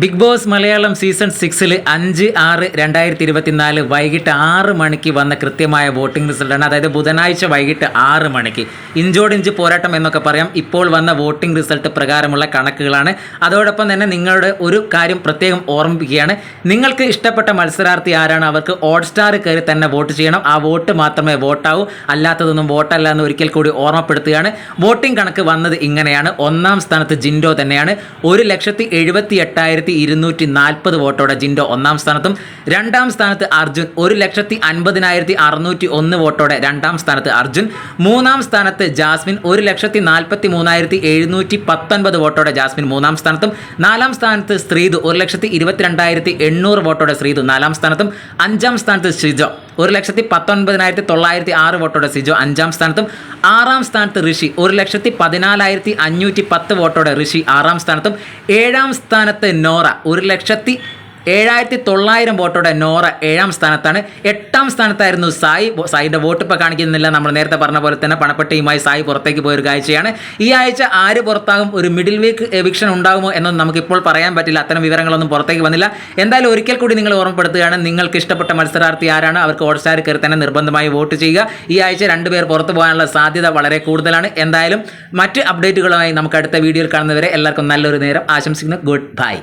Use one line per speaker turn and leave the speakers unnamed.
Big boss Malayalam season സിക്സിൽ അഞ്ച് ആറ് രണ്ടായിരത്തി ഇരുപത്തിനാല് വൈകിട്ട് ആറ് മണിക്ക് വന്ന കൃത്യമായ വോട്ടിംഗ് റിസൾട്ടാണ്. അതായത് ബുധനാഴ്ച വൈകിട്ട് ആറ് മണിക്ക്. ഇഞ്ചോടിഞ്ച് പോരാട്ടം എന്നൊക്കെ പറയാം. ഇപ്പോൾ വന്ന വോട്ടിംഗ് റിസൾട്ട് പ്രകാരമുള്ള കണക്കുകളാണ്. അതോടൊപ്പം തന്നെ നിങ്ങളുടെ ഒരു കാര്യം പ്രത്യേകം ഓർമ്മിപ്പിക്കുകയാണ്. നിങ്ങൾക്ക് ഇഷ്ടപ്പെട്ട മത്സരാർത്ഥി ആരാണ്? അവർക്ക് ഹോട്ട് സ്റ്റാർ കയറി തന്നെ വോട്ട് ചെയ്യണം. ആ വോട്ട് മാത്രമേ വോട്ടാവൂ. അല്ലാത്തതൊന്നും വോട്ടല്ല എന്ന് ഒരിക്കൽ കൂടി ഓർമ്മപ്പെടുത്തുകയാണ്. വോട്ടിംഗ് കണക്ക് വന്നത് ഇങ്ങനെയാണ്. ഒന്നാം സ്ഥാനത്ത് ജിൻഡോ തന്നെയാണ്. ഒരു ലക്ഷത്തി എഴുപത്തി എട്ടായിരത്തി ഇരുന്നൂറ്റി നാൽപ്പത് വോട്ടോടെ ജിൻഡോ ഒന്നാം സ്ഥാനത്തും രണ്ടാം സ്ഥാനത്ത് അർജുൻ ഒരു ലക്ഷത്തി അൻപതിനായിരത്തി അറുന്നൂറ്റി ഒന്ന് വോട്ടോടെ രണ്ടാം സ്ഥാനത്ത് അർജുൻ മൂന്നാം സ്ഥാനത്ത് ജാസ്മിൻ ഒരു ലക്ഷത്തി നാൽപ്പത്തി മൂന്നായിരത്തി എഴുന്നൂറ്റി പത്തൊൻപത് വോട്ടോടെ ജാസ്മിൻ മൂന്നാം സ്ഥാനത്തും നാലാം സ്ഥാനത്ത് ശ്രീതു ഒരു ലക്ഷത്തി ഇരുപത്തിരണ്ടായിരത്തി എണ്ണൂറ് വോട്ടോടെ ശ്രീതു നാലാം സ്ഥാനത്തും അഞ്ചാം സ്ഥാനത്ത് ഷിജോ ഒരു ലക്ഷത്തി പത്തൊൻപതിനായിരത്തി തൊള്ളായിരത്തി ആറ് വോട്ടോടെ സിജോ അഞ്ചാം സ്ഥാനത്തും ആറാം സ്ഥാനത്ത് ഋഷി ഒരു ലക്ഷത്തി പതിനാലായിരത്തി അഞ്ഞൂറ്റി പത്ത് വോട്ടോടെ ഋഷി ആറാം സ്ഥാനത്തും ഏഴാം സ്ഥാനത്ത് നോറ ഒരു ലക്ഷത്തി ഏഴായിരത്തി തൊള്ളായിരം വോട്ടോടെ നോറ ഏഴാം സ്ഥാനത്താണ്. എട്ടാം സ്ഥാനത്തായിരുന്നു സായി. സായിയുടെ വോട്ട് ഇപ്പോൾ കാണിക്കുന്നില്ല. നമ്മൾ നേരത്തെ പറഞ്ഞ പോലെ തന്നെ പണപ്പെട്ടിയുമായി സായി പുറത്തേക്ക് പോയൊരു കാഴ്ചയാണ്. ഈ ആഴ്ച ആര് പുറത്താകും? ഒരു മിഡിൽ വീക്ക് എവിക്ഷൻ ഉണ്ടാകുമോ എന്നൊന്നും നമുക്കിപ്പോൾ പറയാൻ പറ്റില്ല. അത്തരം വിവരങ്ങളൊന്നും പുറത്തേക്ക് വന്നില്ല. എന്തായാലും ഒരിക്കൽ കൂടി നിങ്ങൾ ഓർമ്മപ്പെടുത്തുകയാണ്. നിങ്ങൾക്ക് ഇഷ്ടപ്പെട്ട മത്സരാർത്ഥി ആരാണ്? അവർക്ക് ഹോട്ട്സ്റ്റാർ കയറി തന്നെ നിർബന്ധമായി വോട്ട് ചെയ്യുക. ഈ ആഴ്ച രണ്ടുപേർ പുറത്തു പോകാനുള്ള സാധ്യത വളരെ കൂടുതലാണ്. എന്തായാലും മറ്റ് അപ്ഡേറ്റുകളുമായി നമുക്ക് അടുത്ത വീഡിയോയിൽ കാണുന്നവരെ എല്ലാവർക്കും നല്ലൊരു നേരം. ആശംസിക്കുന്നു. Good bye.